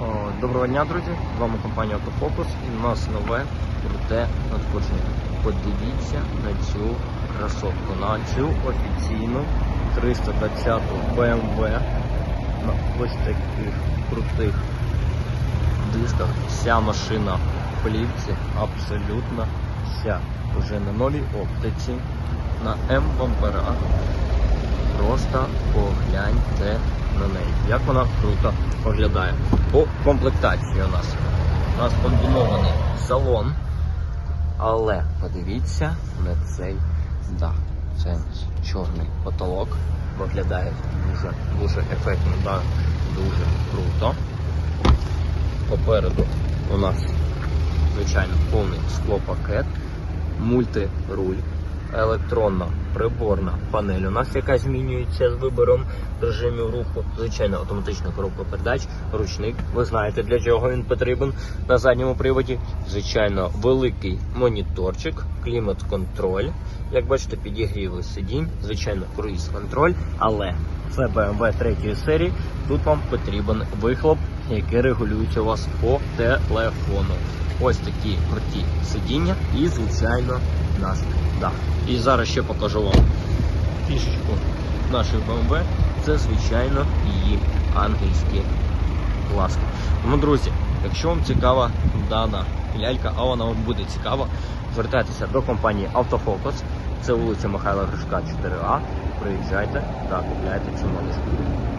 О, Доброго дня, друзі! З вами компанія Автофокус і у нас нове круте надходження. Подивіться на цю красотку, на цю офіційну 320 BMW на ось таких крутих дисках. Вся машина в плівці, абсолютно вся. Вже на новій оптиці, на М-бамперах. Просто погляньте на неї. Як вона круто виглядає. По комплектації у нас. У нас комбінований салон. Але подивіться на цей дах. Це чорний потолок. Виглядає дуже дуже ефектно, да, дуже круто. Попереду у нас, звичайно, повний склопакет, мультируль, електронна приборна панель. У нас яка змінюється з вибором режимів руху. Звичайно, автоматична коробка передач, ручник. Ви знаєте, для чого він потрібен на задньому приводі. Звичайно, великий моніторчик, клімат-контроль. Як бачите, підігріли сидінь, звичайно, круїз-контроль, але це BMW 3 серії. Тут вам потрібен вихлоп, який регулюється у вас по телефону. Ось такі круті сидіння і, звичайно, наш дах. І зараз ще покажу вам фішечку нашої BMW. Це, звичайно, її англійські ласки. Тому, друзі, якщо вам цікава дана лялька, а вона вам буде цікава, звертайтеся до компанії Автофокус. Це вулиця Михайла Гришка, 4А. Приїжджайте та купляйте цю малишку.